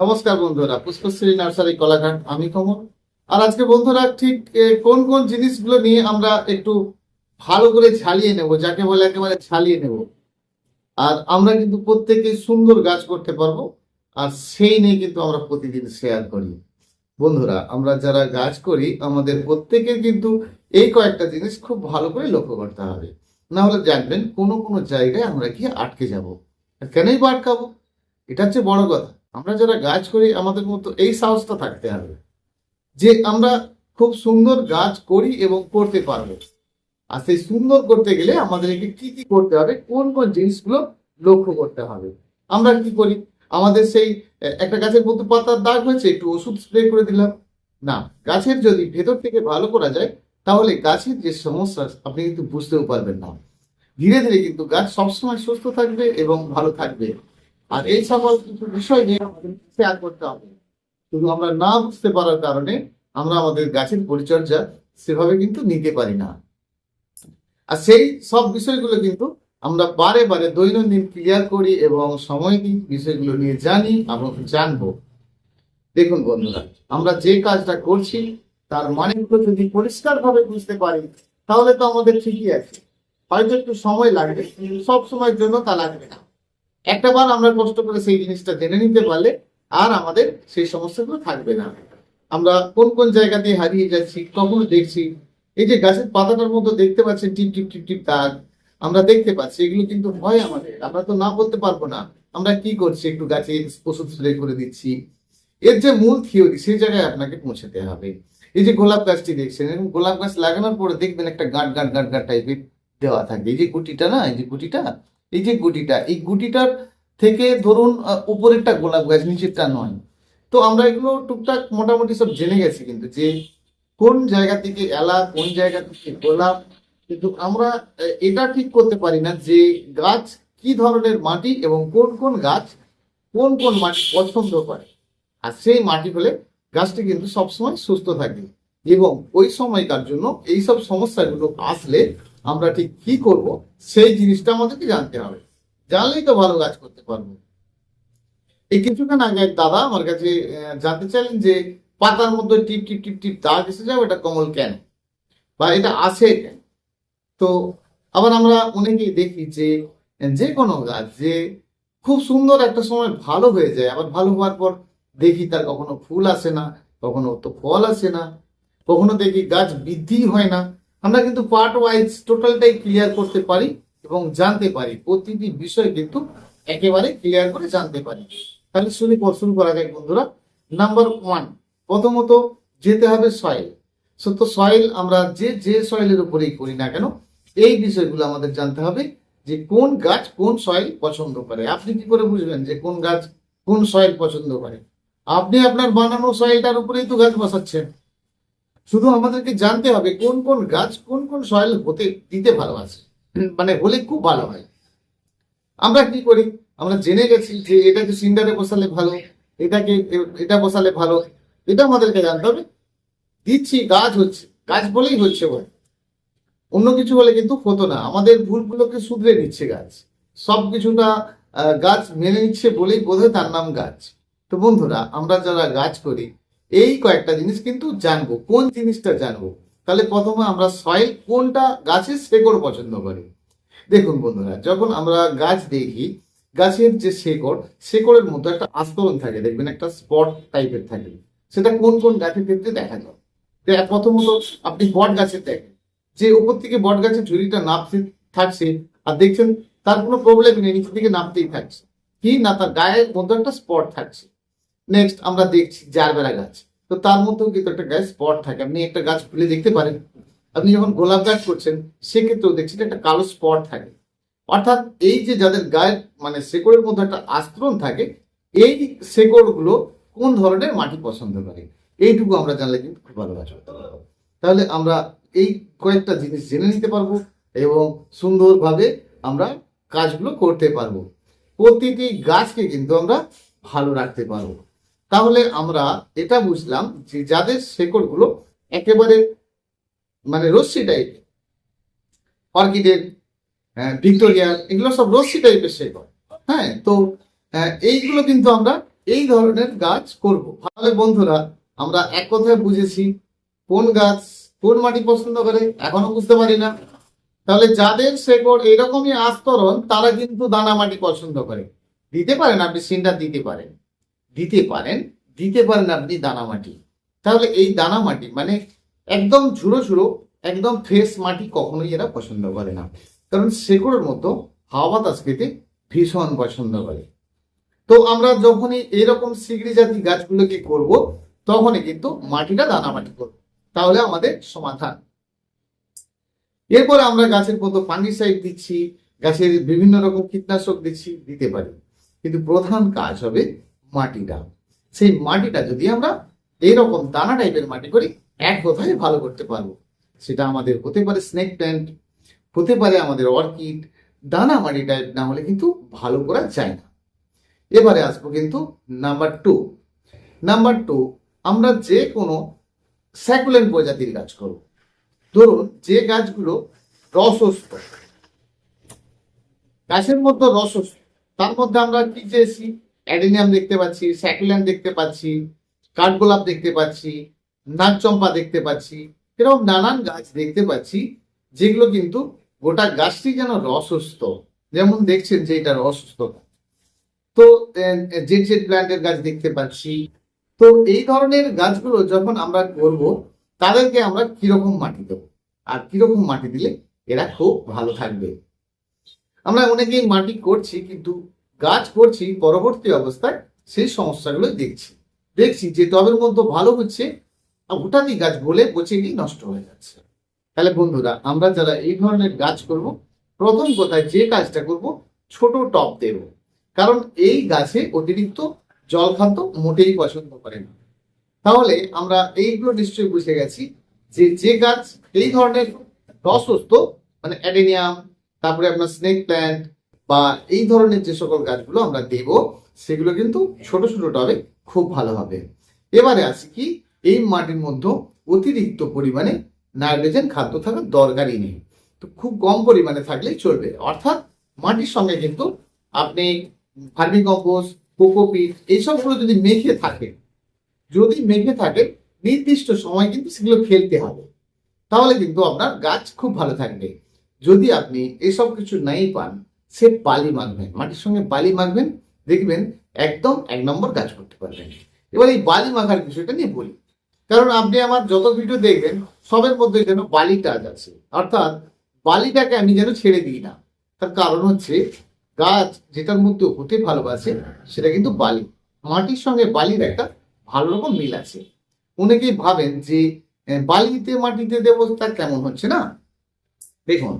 নমস্কার বন্ধুরা, পুষ্পশ্রী নার্সারি কলাঘাট, আমি কমল। আর আজকে বন্ধুরা ঠিক কোন কোন জিনিসগুলো নিয়ে আমরা একটু ভালো করে ঝালিয়ে নেব, যাকে বলে একেবারে ঝালিয়ে নেব। আর আমরা কিন্তু প্রত্যেকে সুন্দর গাছ করতে পারব, আর সেই নিয়ে কিন্তু আমরা প্রতিদিন শেয়ার করি। বন্ধুরা, আমরা যারা গাছ করি, আমাদের প্রত্যেকের কিন্তু এই কয়েকটা জিনিস খুব ভালো করে লক্ষ্য করতে হবে। না হলে জানবেন কোনো কোনো জায়গায় আমরা গিয়ে আটকে যাব। আর কেনই বা আটকাবো? এটা হচ্ছে বড় কথা। আমরা যারা গাছ করি, আমাদের মতো এই সাহসটা থাকতে হবে যে আমরা খুব সুন্দর গাছ করি এবং করতে পারব। আর সেই সুন্দর করতে গেলে আমাদেরকে কি কি করতে হবে, কোন কোন জিনিসগুলো লক্ষ্য করতে হবে। আমরা কি করি? আমাদের সেই একটা গাছের মধ্যে পাতার দাগ হয়েছে, একটু ওষুধ স্প্রে করে দিলাম। না, গাছের যদি ভেতর থেকে ভালো করা যায়, তাহলে গাছের যে সমস্যা, আপনি কিন্তু বুঝতেও পারবেন না। ধীরে ধীরে কিন্তু গাছ সবসময় সুস্থ থাকবে এবং ভালো থাকবে। আর এই সকল কিছু বিষয় নিয়ে আমাদের শেয়ার করতে হবে। শুধু আমরা না বুঝতে পারার কারণে আমরা আমাদের গাছের পরিচর্যা সেভাবে কিন্তু নিতে পারি না। আর সেই সব বিষয়গুলো কিন্তু আমরা বারে বারে দৈনন্দিন ক্লিয়ার করি এবং সময় দিই বিষয়গুলো নিয়ে জানি এবং জানব। দেখুন বন্ধুরা, আমরা যে কাজটা করছি, তার মানেগুলো যদি পরিষ্কারভাবে বুঝতে পারি, তাহলে তো আমাদের ঠিকই আছে। হয়তো একটু সময় লাগবে সব সময়ের জন্য তা লাগবে না। একটা বার আমরা কষ্ট করে সেই জিনিসটা জেনে নিতে পারলে আর আমাদের সেই সমস্যাগুলো থাকবে না। আমরা কোন কোন জায়গা দিয়ে হারিয়ে যাচ্ছি, কখনো দেখছি, এই যে গাছের পাতাটার মধ্যে দেখতে পাচ্ছেন টিপ টিপ টিপ টিপ দাগ আমরা দেখতে পাচ্ছি, এগুলো কিন্তু হয় আমাদের। আমরা তো না বলতে পারব না, আমরা কি করছি? একটু গাছে ওষুধ স্প্রে করে দিচ্ছি। এর যে মূল থিওরি, সেই জায়গায় আপনাকে পৌঁছাতে হবে। এই যে গোলাপ গাছটি দেখছেন, এরকম গোলাপ গাছ লাগানোর পরে দেখবেন একটা গাঁট গাঁট গাঁট গাঁট টাইপের দেওয়া থাকবে এই যে গুটিটা না, এই যে গুটিটা এই যে গুটিটা, এই গুটিটার থেকে ধরুন উপরেরটা গোলাপ গাছ, নিচেরটা নয়। তো আমরা এগুলো টুকটাক মোটামুটি সব জেনে গেছি কিন্তু যে কোন জায়গা থেকে এলা, কোন জায়গা থেকে গোলাপ, কিন্তু আমরা এটা ঠিক করতে পারি না যে গাছ কি ধরনের মাটি এবং কোন কোন গাছ কোন কোন মাটি পছন্দ করে। আর সেই মাটি হলে গাছটি কিন্তু সবসময় সুস্থ থাকে। এবং ওই সময়কার জন্য এইসব সমস্যাগুলো আসলে আমরা ঠিক কি করব? সেই জিনিসটা আমাদেরকে জানতে হবে। জানলেই তো ভালো কাজ করতে পারব। এই কিছুক্ষণ আগে এক দাদা আমার কাছে জানতে চাইলেন যে পাতার মধ্যে টিপ টিপ টিপ টিপ দাগ এসে যাবে? এটা কমল কেন? বা এটা আসে কেন? তো আবার আমরা অনেকেই দেখি যে যে কোনো গাছ যে খুব সুন্দর একটা সময় ভালো হয়ে যায়, আবার ভালো হওয়ার পর দেখি তার কখনো ফুল আসে না, কখনো তো ফল আসে না, কখনো দেখি গাছ বৃদ্ধি হয় না। আমরা কিন্তু পার্ট ওয়াইজ টোটালটাই ক্লিয়ার করতে পারি এবং জানতে পারি। প্রতিটি বিষয় কিন্তু একেবারে ক্লিয়ার করে জানতে পারি। তাহলে শুনি শুরু করা যাক বন্ধুরা। নাম্বার ওয়ান প্রথমত যেতে হবে সয়েল সত্য সয়েল আমরা যে যে সয়েলের উপরেই করি না কেন, এই বিষয়গুলো আমাদের জানতে হবে যে কোন গাছ কোন সয়েল পছন্দ করে। আপনি কি করে বুঝবেন যে কোন গাছ কোন সয়েল পছন্দ করে? আপনি আপনার বানানো সয়েলটার উপরেই তো গাছ বসাচ্ছেন। শুধু আমাদেরকে জানতে হবে কোন কোন গাছ কোন কোন সয়েল হতে, দিতে ভালোবাসে। মানে হলে খুব ভালো হয়। আমরা কি করি? আমরা জেনে গেছি যে এটাকে সিন্ডারে বসালে ভালো এটাকে এটা বসালে ভালো, এটা আমাদেরকে জানতে হবে। দিচ্ছি, গাছ হচ্ছে, গাছ বলেই হচ্ছে বলে। অন্য কিছু বলে কিন্তু হতো না। আমাদের ভুলগুলোকে শুধরে নিচ্ছে গাছ। সব কিছুটা গাছ মেনে নিচ্ছে বলেই বোধহয় তার নাম গাছ। তো বন্ধুরা, আমরা যারা গাছ করি এই কয়েকটা জিনিস কিন্তু জানব। কোন জিনিসটা জানব? তাহলে প্রথমে আমরা সয়েল কোনটা গাছের শেকড় পছন্দ করি? দেখুন বন্ধুরা, যখন আমরা গাছ দেখি, গাছের যে শেকড়, শেকড়ের মধ্যে একটা আস্তরণ থাকে, দেখবেন একটা স্পট টাইপের থাকে। সেটা কোন কোন গাছের ক্ষেত্রে দেখা যায়? প্রথমত আপনি বট গাছের দেখেন। যে উপর থেকে বট গাছের ঝুড়িটা নামতে থাকছে, আর দেখছেন তার কোনো প্রবলেম নেই, নিচের দিকে নামতেই থাকছে। কি? না, তার গায়ের মধ্যে একটা স্পট থাকছে। নেক্সট আমরা দেখছি জারবেরা গাছ। তো তার মধ্যেও কিন্তু একটা গায়ে স্পট থাকে। আপনি একটা গাছ খুলে দেখতে পারেন। আপনি যখন গোলাপ গাছ করছেন, সেক্ষেত্রেও দেখছেন একটা কালো স্পট থাকে। অর্থাৎ এই যে যাদের গায়ের মানে শেকড়ের মধ্যে একটা আস্তরণ থাকে, এই শেকড়গুলো কোন ধরনের মাটি পছন্দ করে? এইটুকু আমরা জানলে কিন্তু খুব ভালো গাছ তাহলে আমরা এই কয়েকটা জিনিস জেনে নিতে পারব এবং সুন্দরভাবে আমরা কাজগুলো করতে পারব। প্রতিটি গাছকে কিন্তু আমরা ভালো রাখতে পারব। তাহলে আমরা এটা বুঝলাম যে যাদের শেকড়গুলো একেবারে মানে রশ্মি টাইপের অর্কিডের ভিক্টোরিয়া এগুলো সব রশ্মি টাইপের শেকড় হ্যাঁ তো আহ, এইগুলো কিন্তু আমরা এই ধরনের গাছ করব। তাহলে বন্ধুরা আমরা এক কথায় বুঝেছি কোন গাছ কোন মাটি পছন্দ করে এখনও বুঝতে পারি না। তাহলে যাদের শেকড় এরকমই আস্তরণ তারা কিন্তু দানা মাটি পছন্দ করে। দিতে পারেন আপনি সিনটা দিতে পারেন। দিতে পারেন দিতে পারেন আপনি দানা মাটি তাহলে এই দানা মাটি মানে একদম ঝুড়ো ঝুড়ো একদম ফ্রেশ মাটি কখনোই এরা পছন্দ করে না। কারণ শেকড়ের মতো হাওয়া বাতাস খেতে ভীষণ পছন্দ করে। তো আমরা যখনই এরকম সিগড়ি জাতি গাছগুলোকে করব, তখনই কিন্তু মাটিটা দানা মাটি করব। তাহলে আমাদের সমাধান। এরপরে আমরা গাছের মতো ফাঙ্গিসাইড দিচ্ছি, গাছের বিভিন্ন রকম কীটনাশক দিচ্ছি, দিতে পারি। কিন্তু প্রধান কাজ হবে মাটিটা সেই মাটিটা যদি আমরা এইরকম দানা টাইপের মাটি করি, এক কথায় ভালো করতে পারব। সেটা আমাদের হতে পারে স্নেক প্ল্যান্ট হতে পারে আমাদের অর্কিড দানা মাটি টাইপ না হলে কিন্তু ভালো করা যায় না। এবারে আসব কিন্তু নাম্বার টু নাম্বার টু আমরা যে কোনো স্যাকুলেন্ট প্রজাতির গাছ করব। ধরুন যে গাছগুলো রসস্থ। গাছের মধ্যে রসস্ত তার মধ্যে আমরা কি চেয়েছি? অ্যাডেনিয়াম দেখতে পাচ্ছি স্যাকুলেন্ট দেখতে পাচ্ছি কাঠগোলাপ দেখতে পাচ্ছি নাগচম্পা দেখতে পাচ্ছি, এরকম নানান গাছ দেখতে পাচ্ছি, যেগুলো কিন্তু গোটা গাছটি যেন রসস্ত যেমন দেখছেন যে এটা রসস্ত তো জেড জেড প্ল্যান্টের গাছ দেখতে পাচ্ছি। তো, এই ধরনের গাছগুলো যখন আমরা করব, তাদেরকে আমরা কীরকম মাটি দেবো? আর কীরকম মাটি দিলে এরা খুব ভালো থাকবে? আমরা অনেকেই মাটি করছি, কিন্তু গাছ করছি, পরবর্তী অবস্থায় সেই সমস্যাগুলো দেখছি। দেখছি যে টবের মধ্যে ভালো হচ্ছে হঠাৎই গাছ গলে পচে গিয়ে নষ্ট হয়ে যাচ্ছে। তাহলে বন্ধুরা, আমরা যারা এই ধরনের গাছ করব, প্রথম কথায় যে কাজটা করব, ছোট টব দেব। কারণ এই গাছে অতিরিক্ত জল খাদ্য মোটেই পছন্দ করে না। তাহলে আমরা এইগুলো নিশ্চয়ই বুঝে গেছি যে যে গাছ এই ধরনের রসস্ত মানে অ্যাডেনিয়াম, তারপরে আপনার স্নেক প্ল্যান্ট বা এই ধরনের যে সকল গাছগুলো আমরা দেব, সেগুলো কিন্তু ছোট ছোট টবে খুব ভালো হবে এবারে আসি কি, এই মাটির মধ্যে অতিরিক্ত পরিমাণে নাইট্রোজেন খাদ্য থাকার দরকারই নেই। তো খুব কম পরিমাণে থাকলেই চলবে। অর্থাৎ মাটির সঙ্গে কিন্তু আপনি ফার্মি কম্পোস্ট কোকোপিট এইসবগুলো যদি মেখে থাকে, যদি মেখে থাকে, নির্দিষ্ট সময় কিন্তু সেগুলো ফেলতে হবে। তাহলে কিন্তু আপনার গাছ খুব ভালো থাকবে। যদি আপনি এসব কিছু নাই পান সে বালি মাখবেন, মাটির সঙ্গে বালি মাখবেন, দেখবেন একদম এক নম্বর কাজ করতে পারবেন। এবার এই বালি মাখার বিষয়টা নিয়ে বলি। কারণ আপনি আমার যত ভিডিও দেখবেন, সবের মধ্যে যেন বালি টাচ আছে। অর্থাৎ বালিটাকে আমি যেন ছেড়ে দিই না। তার কারণ হচ্ছে গাছ যেটার মধ্যে হতে ভালোবাসে, সেটা কিন্তু বালি মাটির সঙ্গে বালির একটা ভালো রকম মিল আছে। অনেকেই ভাবেন যে বালিতে মাটিতে দেবতা কেমন হচ্ছে না? দেখুন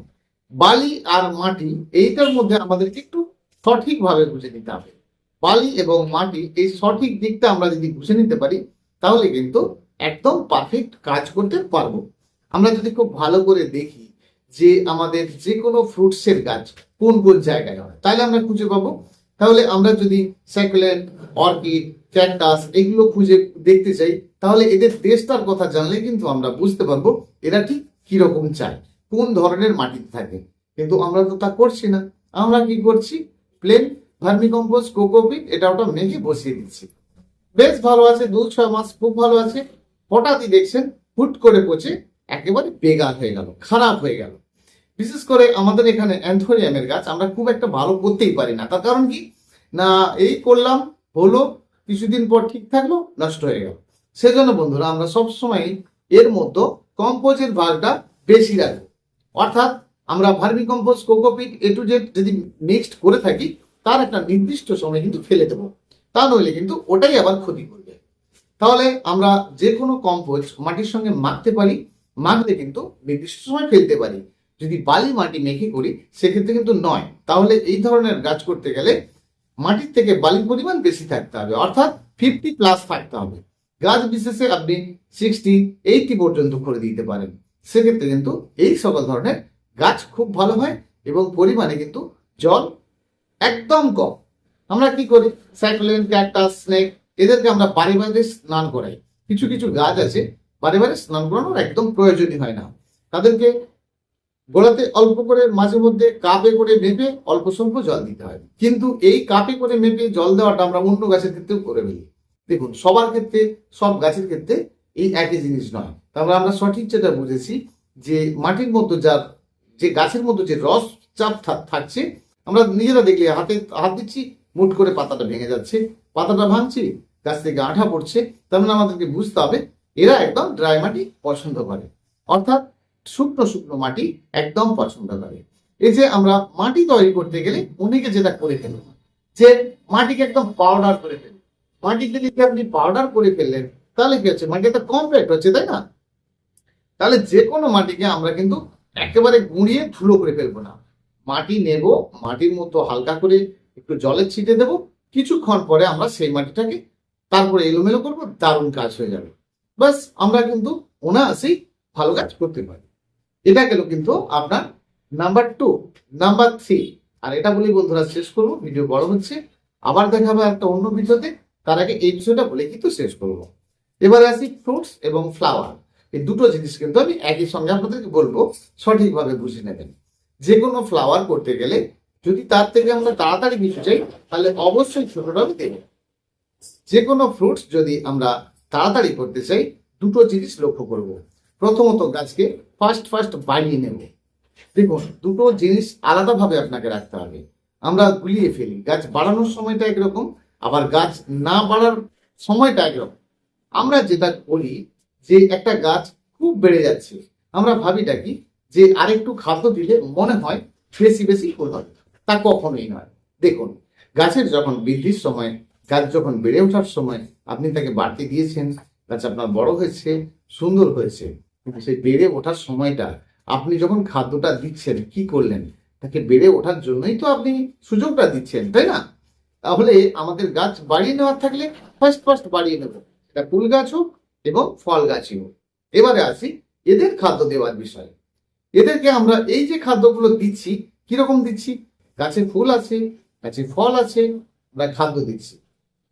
বালি আর মাটি, এইটার মধ্যে আমাদেরকে একটু সঠিকভাবে বুঝে নিতে হবে। বালি এবং মাটি, এই সঠিক দিকটা আমরা যদি বুঝে নিতে পারি, তাহলে কিন্তু একদম পারফেক্ট কাজ করতে পারব। আমরা যদি খুব ভালো করে দেখি যে আমাদের যে কোনো ফ্রুটসের গাছ কোন কোন জায়গায় হয়, তাহলে আমরা খুঁজে পাবো। তাহলে আমরা যদি স্যাকুলেন্ট অর্কিড ক্যাকটাস এগুলো খুঁজে দেখতে চাই, তাহলে এদের দেশটার কথা জানলে কিন্তু আমরা বুঝতে পারব এরা ঠিক কীরকম চায়। কোন ধরনের মাটিতে থাকে? কিন্তু আমরা তো তা করছি না। আমরা কি করছি? প্লেন ভার্মি কম্পোস্ট কোকোপিট এটা ওটা মেখে বসিয়ে দিচ্ছি। বেশ ভালো আছে, দু ছয় মাস খুব ভালো আছে। হঠাৎই দেখছেন, হুট করে পচে একেবারে বেগার হয়ে গেল, খারাপ হয়ে গেল। বিশেষ করে আমাদের এখানে অ্যান্থোরিয়ামের গাছ, আমরা খুব একটা ভালো করতেই পারি না। তার কারণ কি? না, এই করলাম, হলো, কিছুদিন পর ঠিক থাকল, নষ্ট হয়ে গেল। সেজন্য বন্ধুরা, আমরা সবসময় এর মধ্যে কম্পোজের ভাগটা বেশি রাখব। অর্থাৎ আমরা vermicompost cocopeat A to Z যদি মিক্সড করে থাকি, তার একটা নির্দিষ্ট সময় কিন্তু ফেলে দেবো। তা নইলে কিন্তু ওটাই আবার ক্ষতি করবে। তাহলে আমরা যে কোনো কম্পোজ মাটির সঙ্গে মাখতে পারি, মাখলে কিন্তু নির্দিষ্ট সময় ফেলতে পারি। যদি বালি মাটি মেখে করি, সেক্ষেত্রে কিন্তু নয়। তাহলে এই ধরনের গাছ করতে গেলে মাটির থেকে বালির পরিমাণ বেশি থাকতে হবে। অর্থাৎ ফিফটি প্লাস থাকতে হবে। গাছ বিশেষে আপনি সিক্সটি এইটি পর্যন্ত করে দিতে পারেন। সেক্ষেত্রে কিন্তু এই সকল ধরনের গাছ খুব ভালো হয় এবং পরিমাণে কিন্তু জল একদম কম। আমরা কি করি? সাইক্লোন ক্যাকটাস স্নেক এদেরকে আমরা বাড়ি বাড়ি স্নান করাই। কিছু কিছু গাছ আছে, বাড়ি বাড়ি স্নান করানোর একদম প্রয়োজনই হয় না। তাদেরকে গোড়াতে অল্প করে মাঝে মধ্যে কাপে করে মেপে অল্প স্বল্প জল দিতে হয়। কিন্তু এই কাপে করে মেপে জল দেওয়াটা আমরা অন্য গাছের ক্ষেত্রেও করে ফেলি। দেখুন, সবার ক্ষেত্রে, সব গাছের ক্ষেত্রে এই একই জিনিস নয়। তারপরে আমরা সঠিক যেটা বুঝেছি, যে মাটির মধ্যে যার যে গাছের মধ্যে যে রস চাপ থাকছে, আমরা নিজেরা দেখলে হাতে, হাত দিচ্ছি মুট করে পাতাটা ভেঙে যাচ্ছে, পাতাটা ভাঙছি, গাছ থেকে আঠা পড়ছে, তার মানে আমাদেরকে বুঝতে হবে, এরা একদম ড্রাই মাটি পছন্দ করে। অর্থাৎ শুকনো শুকনো মাটি একদম পছন্দ করে। এই যে আমরা মাটি তৈরি করতে গেলে অনেকে যেটা করে ফেলেন, যে মাটিকে একদম পাউডার করে ফেলেন। মাটিতে যদি আপনি পাউডার করে ফেললেন তাহলে কি হচ্ছে? মাটিতে কমপ্যাক্ট হচ্ছে, তাই না? তাহলে যে কোনো মাটিকে আমরা কিন্তু একেবারে গুঁড়িয়ে ধুলো করে ফেলব না। মাটি নেব, মাটির মতো হালকা করে একটু জলে ছিটে দেব। কিছুক্ষণ পরে আমরা সেই মাটিটাকে তারপরে এলোমেলো করব, দারুণ কাজ হয়ে যাবে। বাস আমরা কিন্তু অনায়াসেই ভালো কাজ করতে পারি। এটা গেল কিন্তু আপনার নাম্বার টু নাম্বার থ্রি আর এটা বলেই বন্ধুরা শেষ করব, ভিডিও বড় হচ্ছে। আবার দেখাবে একটা অন্য ভিডিওতে। তার আগে এই বিষয়টা বলে কিন্তু শেষ করব। এবারে আসি ফ্রুটস এবং ফ্লাওয়ার এই দুটো জিনিস কিন্তু আমি একই সঙ্গে আপনাদেরকে বলব, সঠিকভাবে বুঝে নেবেন। যে কোনো ফ্লাওয়ার করতে গেলে যদি তার থেকে আমরা তাড়াতাড়ি কিছু চাই তাহলে অবশ্যই ছোটটা দেব। যে কোনো ফ্রুটস যদি আমরা তাড়াতাড়ি করতে চাই, দুটো জিনিস লক্ষ্য করব। প্রথমত গাছকে ফার্স্ট ফার্স্ট বাড়িয়ে নেব। দেখুন, দুটো জিনিস আলাদাভাবে আপনাকে রাখতে হবে। আমরা গুলিয়ে ফেলি। গাছ বাড়ানোর সময়টা একরকম, আবার গাছ না বাড়ার সময়টা একরকম। আমরা যেটা করি যে একটা গাছ খুব বেড়ে যাচ্ছে, আমরা ভাবিটা কি? যে আরেকটু খাদ্য দিলে মনে হয় বেশি বেশি ফুল হবে তা কখনোই নয়। দেখুন, গাছের যখন বৃদ্ধির সময়, গাছ যখন বেড়ে ওঠার সময়, আপনি তাকে বাড়তি দিয়েছেন, গাছ আপনার বড় হয়েছে, সুন্দর হয়েছে সেই বেড়ে ওঠার সময়টা আপনি যখন খাদ্যটা দিচ্ছেন, কি করলেন? তাকে বেড়ে ওঠার জন্যই তো আপনি সুযোগটা দিচ্ছেন, তাই না? তাহলে আমাদের গাছ বাড়িয়ে নেওয়ার থাকলে ফার্স্ট ফার্স্ট বাড়িয়ে নেব। এটা ফুল গাছ হোক এবং ফল গাছই হোক। এবারে আসি এদের খাদ্য দেওয়ার বিষয়ে। এদেরকে আমরা এই যে খাদ্যগুলো দিচ্ছি, কীরকম দিচ্ছি? গাছে ফুল আছে, গাছে ফল আছে, আমরা খাদ্য দিচ্ছি।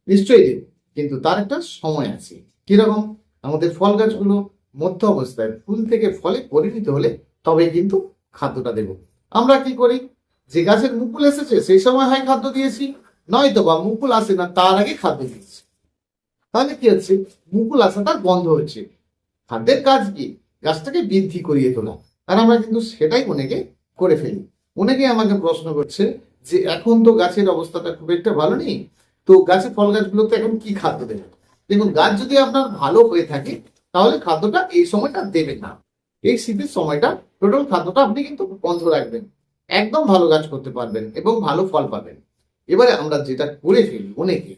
নিশ্চয়ই দেব, কিন্তু তার একটা সময় আছে। কীরকম? আমাদের ফল গাছগুলো মধ্য অবস্থায় ফুল থেকে ফলে পরিণত হলে তবে কিন্তু খাদ্যটা দেব। আমরা কি করি? যে গাছের মুকুল এসেছে, সেই সময় হয় খাদ্য দিয়েছি। নয়তো বা মুকুল আসে না, তার আগে খাদ্য দিয়েছি। তাহলে কি হচ্ছে? মুকুল আসাটা বন্ধ হচ্ছে। খাদ্যের কাজ কি? গাছটাকে বৃদ্ধি করিয়ে তোলা। আর আমরা কিন্তু সেটাই অনেকে করে ফেলি। অনেকে আমাকে প্রশ্ন করছে যে, এখন তো গাছের অবস্থাটা খুব একটা ভালো নেই। তো গাছের ফল গাছগুলোতে এখন কি খাদ্য দেবে? দেখুন, গাছ যদি আপনার ভালো হয়ে থাকে, তাহলে খাদ্যটা এই সময়টা দেবেন না। এই শীতের সময়টা টোটাল খাদ্যটা আপনি কিন্তু বন্ধ রাখবেন। একদম ভালো গাছ করতে পারবেন এবং ভালো ফল পাবেন। এবারে আমরা যেটা করে ফেলি অনেকে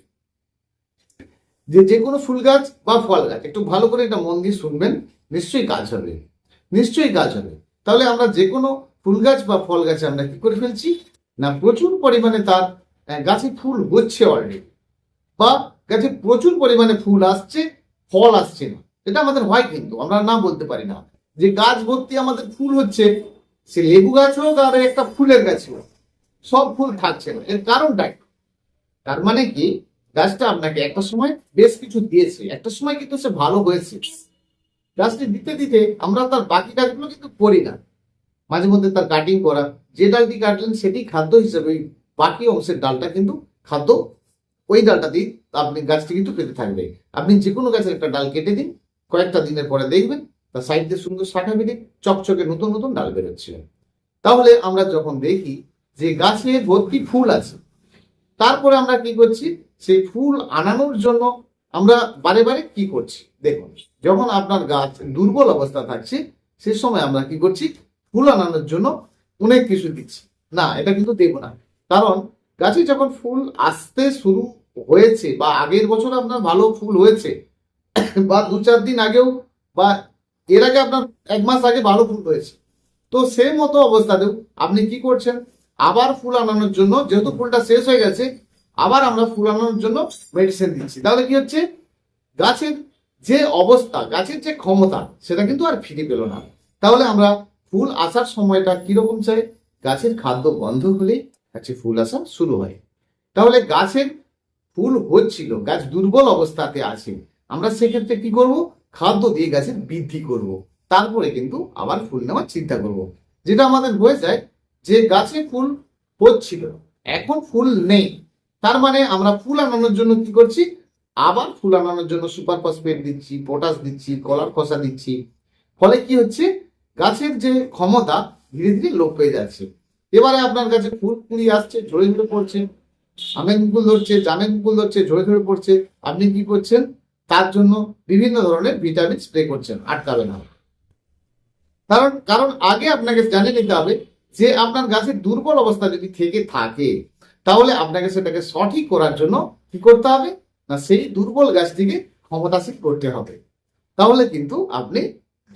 যে যে কোনো ফুল গাছ বা ফল গাছ, একটু ভালো করে এটা মন দিয়ে শুনবেন, নিশ্চয়ই কাজ হবে। নিশ্চয়ই কাজ হবে। তাহলে আমরা যে কোনো ফুল গাছ বা ফল গাছে আমরা কি করে ফেলছি? না, প্রচুর পরিমাণে তার গাছে ফুল হচ্ছে অলরেডি বা গাছে প্রচুর পরিমাণে ফুল আসছে, ফল আসছে না। এটা আমাদের হয় কিন্তু, আমরা না বলতে পারি না। যে গাছ ভর্তি আমাদের ফুল হচ্ছে, সে লেবু গাছ হোক আর একটা ফুলের গাছ হোক, সব ফুল থাকছে না। এর কারণটা? তার মানে কি? গাছটা আপনাকে একটা সময় বেশ কিছু দিয়েছে, একটা সময় কিন্তু সে ভালো হয়েছে। গাছটি দিতে দিতে আমরা তার বাকি কাজগুলো কিন্তু করি না। মাঝে মধ্যে তার কাটিং করা, যে ডালটি কাটলেন সেটি খাদ্য হিসেবে বাকি অংশের ডালটা কিন্তু খাদ্য, ওই ডালটা দিয়ে আপনি গাছটি কিন্তু পেতে থাকবে। আপনি যে কোনো গাছের একটা ডাল কেটে দিন, কয়েকটা দিনের পরে দেখবেন তার সাইড দিয়ে সুন্দর শাখা বেরিয়ে চকচকে নতুন নতুন ডাল বেরোচ্ছে। তাহলে আমরা যখন দেখি যে গাছে ভর্তি ফুল আছে, তারপরে আমরা কি করছি? সেই ফুল আনানোর জন্য আমরা বারে বারে কি করছি? দেখুন, যখন আপনার গাছ দুর্বল অবস্থা থাকছে, সে সময় আমরা কি করছি? ফুল আনানোর জন্য অনেক কিছু দিচ্ছি। না, এটা কিন্তু দেবো না। কারণ গাছে যখন ফুল আসতে শুরু হয়েছে বা আগের বছর আপনার ভালো ফুল হয়েছে, বা দু চার দিন আগেও, বা এর আগে আপনার এক মাস আগে ভালো ফুল হয়েছে, তো সেই মতো অবস্থাতেও আপনি কি করছেন? আবার ফুল আনানোর জন্য, যেহেতু ফুলটা শেষ হয়ে গেছে আবার আমরা ফুল আনানোর জন্য মেডিসিন দিচ্ছি। তাহলে কি হচ্ছে? গাছের যে অবস্থা, গাছের যে ক্ষমতা, সেটা কিন্তু আর ফিরে পেল না। তাহলে আমরা ফুল আসার সময়টা কীরকম চাই? গাছের খাদ্য বন্ধ হলে গাছে ফুল আসা শুরু হয়। তাহলে গাছের ফুল হচ্ছিল, গাছ দুর্বল অবস্থাতে আছে। আমরা সেক্ষেত্রে কি করব? খাদ্য দিয়ে গাছের বৃদ্ধি করব। তারপরে কিন্তু আবার ফুল নেওয়ার চিন্তা করব। যেটা আমাদের হয়ে যায় যে গাছে ফুল হচ্ছিল, এখন ফুল নেই। তার মানে আমরা ফুল আনানোর জন্য কি করছি? আবার ফুল আনানোর জন্য সুপার ফসফেট দিচ্ছি, পটাশ দিচ্ছি, কলার খসা দিচ্ছি। ফলে কি হচ্ছে? গাছের যে ক্ষমতা ধীরে ধীরে লোপ পেয়ে যাচ্ছে। এবারে আপনার কাছে ফুল কুড়ি আসছে, ঝরে ঝরে পড়ছে। আমের মুকুল ধরছে, জামের মুকুল ধরছে, ঝরে ঝরে পড়ছে। আপনি কি করছেন? তার জন্য বিভিন্ন ধরনের ভিটামিন স্প্রে করছেন, আটকাবে না। কারণ কারণ আগে আপনাকে জানিয়ে নিতে হবে যে আপনার গাছের দুর্বল অবস্থা যদি থেকে থাকে তাহলে আপনাকে সেটাকে সঠিক করার জন্য কি করতে হবে? না, সেই দুর্বল গাছটিকে ক্ষমতাশীল করতে হবে। তাহলে কিন্তু আপনি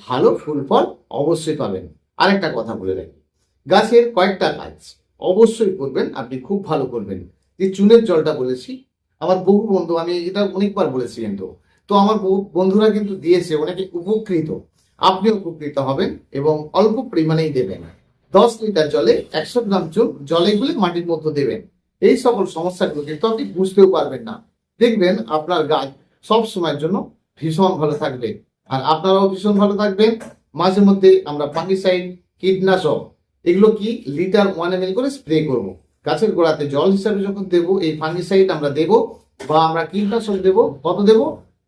ভালো ফুল ফল অবশ্যই পাবেন। আরেকটা কথা বলে রাখি, গাছের কয়েকটা কাজ অবশ্যই করবেন, আপনি খুব ভালো করবেন। যে চুনের জলটা বলেছি, আমার বহু বন্ধু, আমি এটা অনেকবার বলেছি কিন্তু, তো আমার বহু বন্ধুরা কিন্তু দিয়েছে, অনেকে উপকৃত। আপনি উপকৃত হবেন এবং অল্প পরিমাণেই দেবেন। দশ লিটার জলে একশো গ্রাম চুন জলে গুলে মাটির মধ্যে দেবেন। এই সকল সমস্যাগুলো কিন্তু আপনি বুঝতেও পারবেন না। দেখবেন আপনার গাছ সব সময়ের জন্য ভীষণ ভালো থাকবে। আর আপনারাও ভীষণ ভালো থাকবেন। মাঝে মধ্যে আমরা ফাঙ্গিসাইড কীটনাশক এগুলো কি লিটার ওয়ান এম করে স্প্রে করব। গাছের গোড়াতে জল হিসাবে যখন দেবো, এই ফাঙ্গিসাইড আমরা দেব বা আমরা কীটনাশক দেব, কত দেব?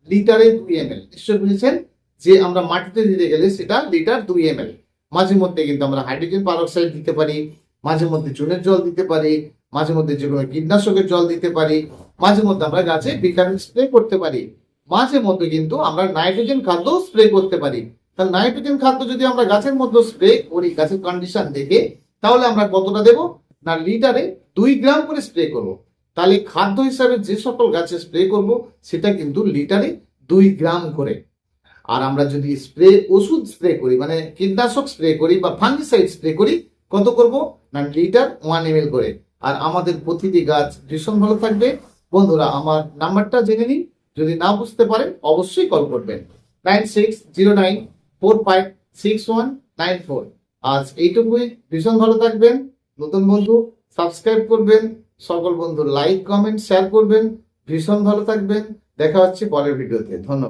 লিটারে দুই এম এল নিশ্চয় বুঝেছেন? যে আমরা মাটিতে দিতে গেলে সেটা লিটার দুই এম এল মাঝে মধ্যে কিন্তু আমরা হাইড্রোজেন পারক্সাইড দিতে পারি, মাঝে মধ্যে চুনের জল দিতে পারি মাঝে মধ্যে যে কোনো কীটনাশকের জল দিতে পারি মাঝে মধ্যে আমরা গাছে ভিটামিন স্প্রে করতে পারি মাঝে মধ্যে কিন্তু আমরা নাইট্রোজেন খাদ্য স্প্রে করতে পারি। তাহলে নাইট্রোজেন খাদ্য যদি আমরা গাছের মধ্যে স্প্রে করি, গাছের কন্ডিশন দেখে, তাহলে আমরা কতটা দেব? না, লিটারে দুই গ্রাম করে স্প্রে করব। তাহলে খাদ্য হিসাবে যে সকল গাছে স্প্রে করব, সেটা কিন্তু লিটারে দুই গ্রাম করে। আর আমরা যদি স্প্রে, ওষুধ স্প্রে করি মানে কীটনাশক স্প্রে করি বা ফাঙ্গিসাইড স্প্রে করি, কত করব? না, লিটার ওয়ান এম করে। আর আমাদের প্রতিটি গাছ ভীষণ ভালো থাকবে। বন্ধুরা, আমার নাম্বারটা জেনে নিন। যদি না বুঝতে পারেন, অবশ্যই কল করবেন। Nine six zero nine four five six one nine four. আজ এইটুকুই। ভীষণ ভালো থাকবেন। নতুন বন্ধু, সাবস্ক্রাইব করবেন। সকল বন্ধু লাইক, কমেন্ট, শেয়ার করবেন। ভীষণ ভালো থাকবেন। দেখা হচ্ছে পরের ভিডিওতে। ধন্যবাদ।